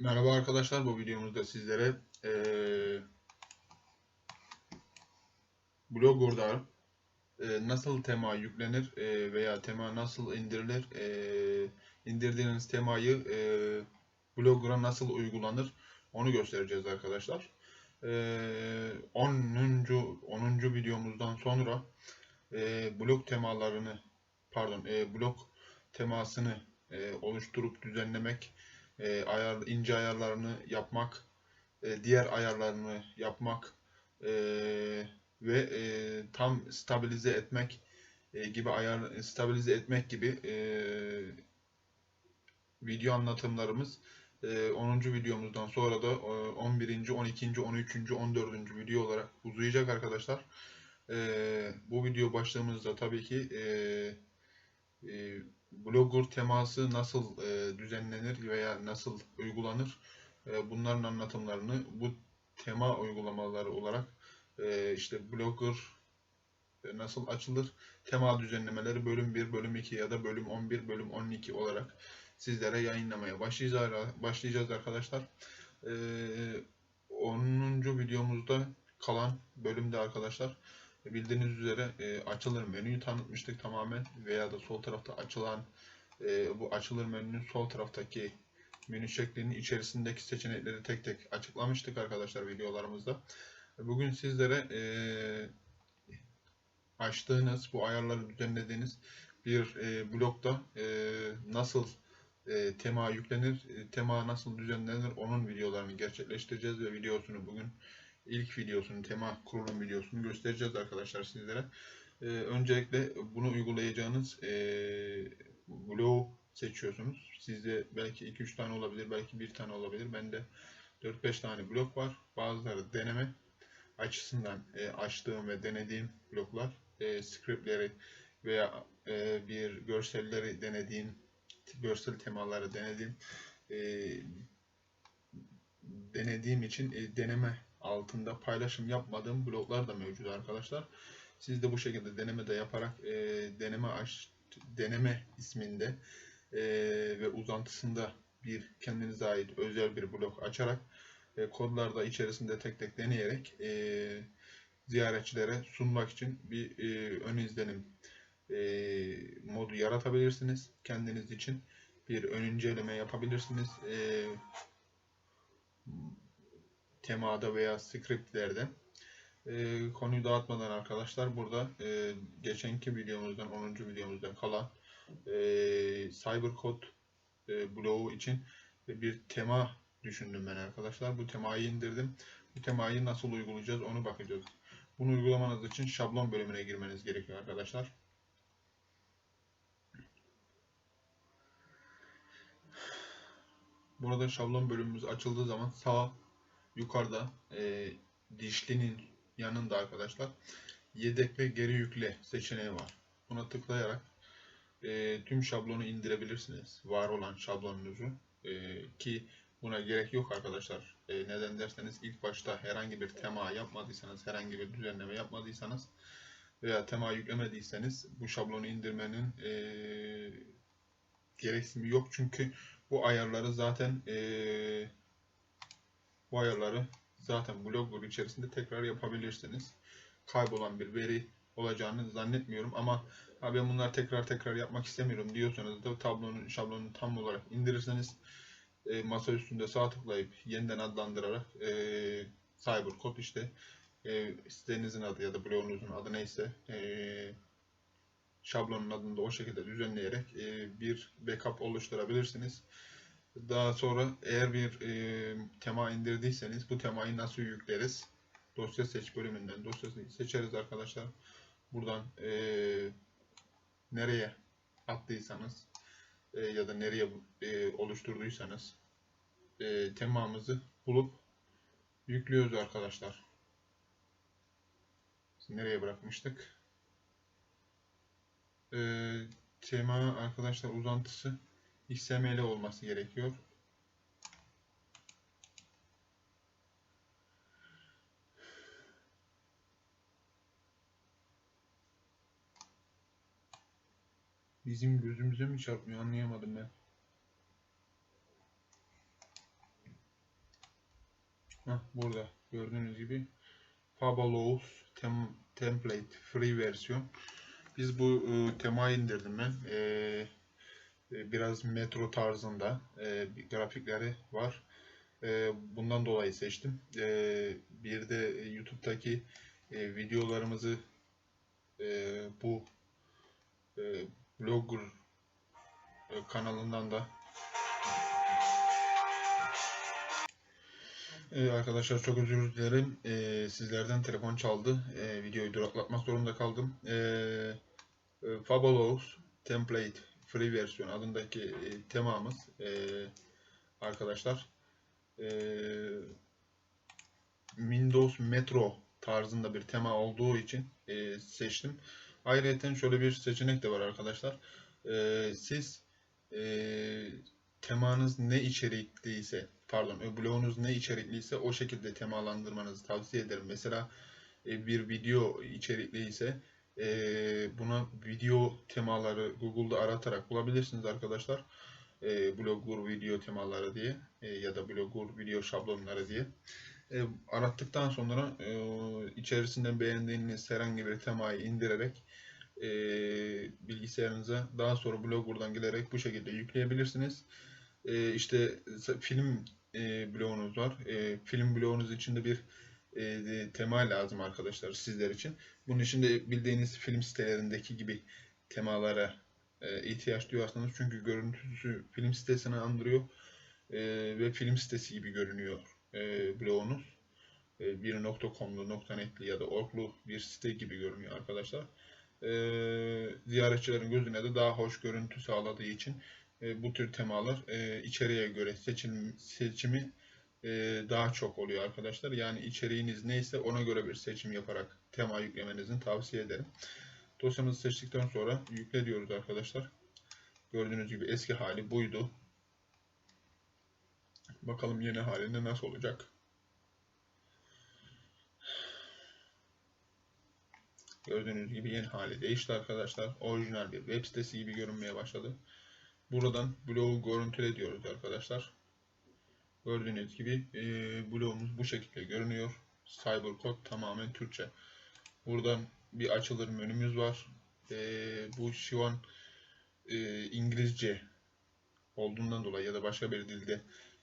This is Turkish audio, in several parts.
Merhaba arkadaşlar, bu videomuzda sizlere eee Blogger'da eee, nasıl tema yüklenir eee, veya tema nasıl indirilir, eee, indirdiğiniz temayı eee Blogger'a nasıl uygulanır onu göstereceğiz arkadaşlar. Eee 10. 10. videomuzdan sonra eee blog temalarını pardon eee blog temasını eee, oluşturup düzenlemek e, ayar, ince ayarlarını yapmak, e, diğer ayarlarını yapmak e, ve e, tam stabilize etmek e, gibi ayar stabilize etmek gibi e, video anlatımlarımız e, 10. videomuzdan sonra da e, 11. 12. 13. 14. video olarak uzayacak arkadaşlar. E, bu video başlığımızda tabii ki e, e, blogger teması nasıl e, düzenlenir veya nasıl uygulanır e, bunların anlatımlarını bu tema uygulamaları olarak e, işte blogger e, nasıl açılır tema düzenlemeleri bölüm 1 bölüm 2 ya da bölüm 11 bölüm 12 olarak sizlere yayınlamaya başlayacağız, arkadaşlar. E, 10. videomuzda kalan bölümde arkadaşlar Bildiğiniz üzere e, açılır menüyü tanıtmıştık tamamen veya da sol tarafta açılan e, bu açılır menünün sol taraftaki menü şeklinin içerisindeki seçenekleri tek tek açıklamıştık arkadaşlar videolarımızda. Bugün sizlere e, açtığınız, bu ayarları düzenlediğiniz bir e, blokta e, nasıl e, tema yüklenir, e, tema nasıl düzenlenir onun videolarını gerçekleştireceğiz ve videosunu bugün ilk videosunu, tema kurulum videosunu göstereceğiz arkadaşlar sizlere. Ee, öncelikle bunu uygulayacağınız e, bloğu seçiyorsunuz. Sizde belki 2-3 tane olabilir, belki bir tane olabilir. Bende 4-5 tane blok var. Bazıları deneme açısından e, açtığım ve denediğim bloklar. E, scriptleri veya e, bir görselleri denediğim, görsel temaları denediğim e, denediğim için e, deneme altında paylaşım yapmadığım bloklar da mevcut arkadaşlar. Siz de bu şekilde deneme de yaparak e, deneme aç, deneme isminde e, ve uzantısında bir kendinize ait özel bir blok açarak e, kodlarda içerisinde tek tek deneyerek e, ziyaretçilere sunmak için bir e, ön izlenim e, modu yaratabilirsiniz. Kendiniz için bir ön inceleme yapabilirsiniz. E, temada veya scriptlerde. E, konuyu dağıtmadan arkadaşlar burada e, geçenki videomuzdan 10. videomuzdan kalan e, CyberCode e, bloğu için bir tema düşündüm ben arkadaşlar. Bu temayı indirdim. Bu temayı nasıl uygulayacağız onu bakacağız. Bunu uygulamanız için şablon bölümüne girmeniz gerekiyor arkadaşlar. Burada şablon bölümümüz açıldığı zaman sağ yukarıda e, dişlinin yanında arkadaşlar yedek ve geri yükle seçeneği var. Buna tıklayarak e, tüm şablonu indirebilirsiniz. Var olan şablonunuzu e, ki buna gerek yok arkadaşlar. E, neden derseniz ilk başta herhangi bir tema yapmadıysanız, herhangi bir düzenleme yapmadıysanız veya tema yüklemediyseniz bu şablonu indirmenin e, gereksimi yok. Çünkü bu ayarları zaten e, bu ayarları zaten Blogger içerisinde tekrar yapabilirsiniz. Kaybolan bir veri olacağını zannetmiyorum ama ben bunları tekrar tekrar yapmak istemiyorum diyorsanız da tablonun şablonunu tam olarak indirirseniz e, masa üstünde sağ tıklayıp yeniden adlandırarak e, CyberCode işte e, sitenizin adı ya da blogunuzun adı neyse e, şablonun adını da o şekilde düzenleyerek e, bir backup oluşturabilirsiniz. Daha sonra eğer bir e, tema indirdiyseniz bu temayı nasıl yükleriz? Dosya seç bölümünden dosyasını seçeriz arkadaşlar. Buradan e, nereye attıysanız e, ya da nereye e, oluşturduysanız e, temamızı bulup yüklüyoruz arkadaşlar. Nereye bırakmıştık? E, tema arkadaşlar uzantısı XML olması gerekiyor. Bizim gözümüze mi çarpmıyor anlayamadım ben. Heh, burada gördüğünüz gibi Fabulous tem Template Free versiyon. Biz bu e, temayı indirdim ben. E, biraz metro tarzında e, bir grafikleri var. E, bundan dolayı seçtim. E, bir de YouTube'daki e, videolarımızı e, bu e, blogger e, kanalından da Ee, arkadaşlar çok özür dilerim. Ee, sizlerden telefon çaldı. Ee, videoyu duraklatmak zorunda kaldım. Ee, e, Fabulous Template Free versiyon adındaki e, temamız e, arkadaşlar e, Windows Metro tarzında bir tema olduğu için e, seçtim. Ayrıca şöyle bir seçenek de var arkadaşlar. E, siz e, temanız ne içerikliyse pardon e, blogunuz ne içerikliyse o şekilde temalandırmanızı tavsiye ederim. Mesela e, bir video içerikliyse e, buna video temaları Google'da aratarak bulabilirsiniz arkadaşlar. E, Blogger video temaları diye e, ya da Blogger video şablonları diye. E, arattıktan sonra e, içerisinden beğendiğiniz herhangi bir temayı indirerek e, bilgisayarınıza daha sonra Blogger'dan gelerek bu şekilde yükleyebilirsiniz. E, işte film e, bloğunuz var. E, film bloğunuz içinde bir e, tema lazım arkadaşlar sizler için. Bunun için de bildiğiniz film sitelerindeki gibi temalara e, ihtiyaç duyarsanız çünkü görüntüsü film sitesini andırıyor e, ve film sitesi gibi görünüyor e, bloğunuz. E, bir .com'lu, .net'li ya da org'lu bir site gibi görünüyor arkadaşlar. E, ziyaretçilerin gözüne de daha hoş görüntü sağladığı için e, bu tür temalar e, içeriğe göre seçim, seçimi daha çok oluyor arkadaşlar. Yani içeriğiniz neyse ona göre bir seçim yaparak tema yüklemenizin tavsiye ederim. Dosyamızı seçtikten sonra yükle diyoruz arkadaşlar. Gördüğünüz gibi eski hali buydu. Bakalım yeni halinde nasıl olacak. Gördüğünüz gibi yeni hali değişti arkadaşlar. Orijinal bir web sitesi gibi görünmeye başladı. Buradan bloğu görüntüle diyoruz arkadaşlar. Gördüğünüz gibi e, bloğumuz bu şekilde görünüyor. Cybercode tamamen Türkçe. Buradan bir açılır menümüz var. E, bu şu an e, İngilizce olduğundan dolayı ya da başka bir dilde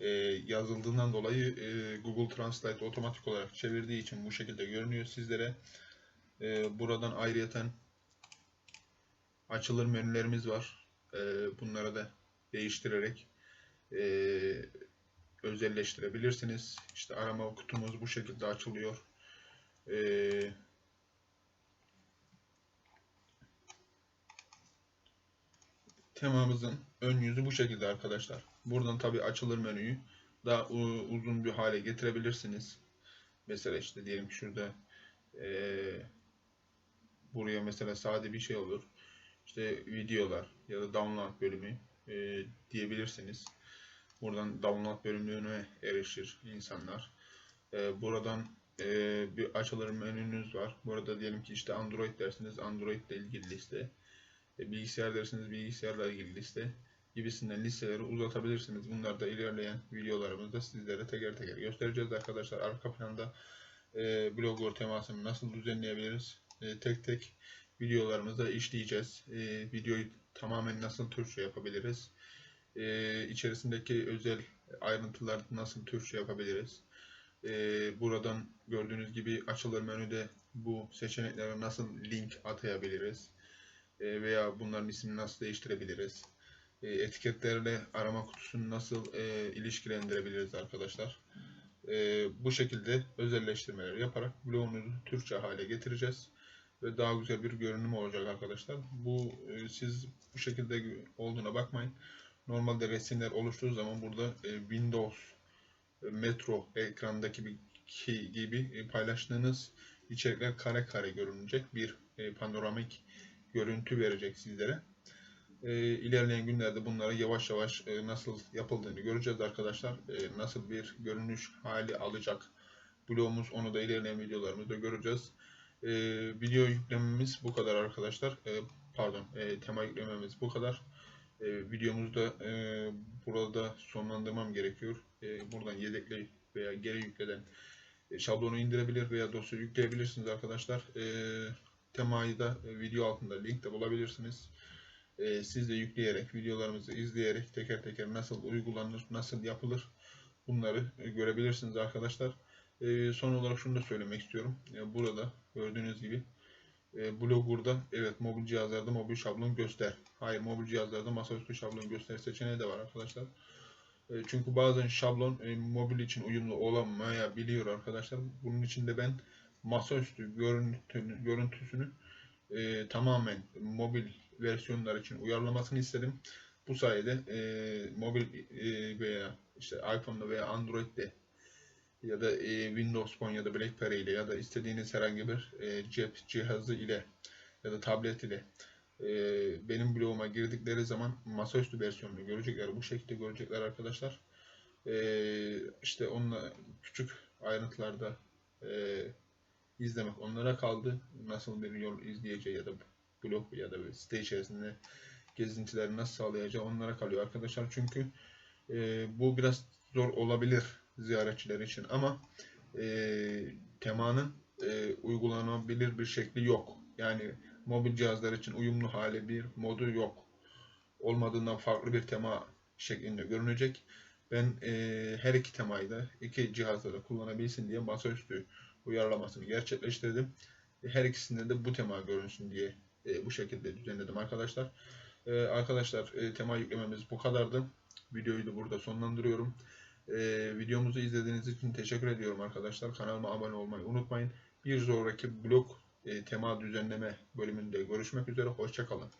e, yazıldığından dolayı e, Google Translate otomatik olarak çevirdiği için bu şekilde görünüyor sizlere. E, buradan ayrıyeten açılır menülerimiz var. E, bunları da değiştirerek e, özelleştirebilirsiniz. İşte arama kutumuz bu şekilde açılıyor. E, temamızın ön yüzü bu şekilde arkadaşlar. Buradan tabi açılır menüyü daha uzun bir hale getirebilirsiniz. Mesela işte diyelim ki şurada e, buraya mesela sade bir şey olur. İşte videolar ya da download bölümü e, diyebilirsiniz. Buradan download bölümüne erişir insanlar. E, buradan e, bir açılır menünüz var. Burada diyelim ki işte Android dersiniz Android ile ilgili liste. E, bilgisayar dersiniz bilgisayarla ilgili liste gibisinden listeleri uzatabilirsiniz. Bunlar da ilerleyen videolarımızda sizlere teker teker göstereceğiz arkadaşlar. Arka planda e, blogger temasını nasıl düzenleyebiliriz? E, tek tek videolarımızda işleyeceğiz. E, videoyu tamamen nasıl Türkçe yapabiliriz? E, içerisindeki özel ayrıntılar nasıl Türkçe yapabiliriz? E, buradan gördüğünüz gibi açılır menüde bu seçeneklere nasıl link atayabiliriz? E, veya bunların ismini nasıl değiştirebiliriz? E, etiketlerle arama kutusunu nasıl e, ilişkilendirebiliriz arkadaşlar? E, bu şekilde özelleştirmeler yaparak bloğunuzu Türkçe hale getireceğiz ve daha güzel bir görünüm olacak arkadaşlar. Bu e, siz bu şekilde olduğuna bakmayın. Normalde resimler oluştuğu zaman burada e, Windows e, Metro ekrandaki gibi paylaştığınız içerikler kare kare görünecek bir panoramik görüntü verecek sizlere. İlerleyen günlerde bunları yavaş yavaş nasıl yapıldığını göreceğiz arkadaşlar. Nasıl bir görünüş hali alacak bloğumuz onu da ilerleyen videolarımızda göreceğiz. E, video yüklememiz bu kadar arkadaşlar. E, pardon, e, tema yüklememiz bu kadar. E, videomuzu da e, burada sonlandırmam gerekiyor. E, buradan yedekle veya geri yükleden e, şablonu indirebilir veya dosya yükleyebilirsiniz arkadaşlar. E, temayı da e, video altında linkte bulabilirsiniz. E, siz de yükleyerek, videolarımızı izleyerek teker teker nasıl uygulanır, nasıl yapılır bunları e, görebilirsiniz arkadaşlar. E, son olarak şunu da söylemek istiyorum. E, burada gördüğünüz gibi e, Blogger'da evet mobil cihazlarda mobil şablon göster. Hayır mobil cihazlarda masaüstü şablon göster seçeneği de var arkadaşlar. E, çünkü bazen şablon e, mobil için uyumlu olamayabiliyor arkadaşlar. Bunun için de ben masaüstü görüntünü, görüntüsünü e, tamamen mobil versiyonlar için uyarlamasını istedim. Bu sayede e, mobil e, veya işte iPhone'da veya Android'de ya da e, Windows Phone ya da BlackBerry ile ya da istediğiniz herhangi bir e, cep cihazı ile ya da tablet ile e, benim bloguma girdikleri zaman masaüstü versiyonunu görecekler. Bu şekilde görecekler arkadaşlar. E, işte onunla küçük ayrıntılarda e, izlemek onlara kaldı. Nasıl bir yol izleyeceği ya da blog ya da site içerisinde gezintileri nasıl sağlayacağı onlara kalıyor arkadaşlar. Çünkü e, bu biraz zor olabilir ziyaretçiler için ama e, temanın e, uygulanabilir bir şekli yok. Yani mobil cihazlar için uyumlu hali bir modu yok. Olmadığından farklı bir tema şeklinde görünecek. Ben e, her iki temayı da iki cihazda da kullanabilsin diye masaüstü uyarlamasını gerçekleştirdim. Her ikisinde de bu tema görünsün diye e, bu şekilde düzenledim arkadaşlar. E, arkadaşlar e, tema yüklememiz bu kadardı. Videoyu da burada sonlandırıyorum. Ee, videomuzu izlediğiniz için teşekkür ediyorum arkadaşlar. Kanalıma abone olmayı unutmayın. Bir sonraki blog e, tema düzenleme bölümünde görüşmek üzere. Hoşçakalın.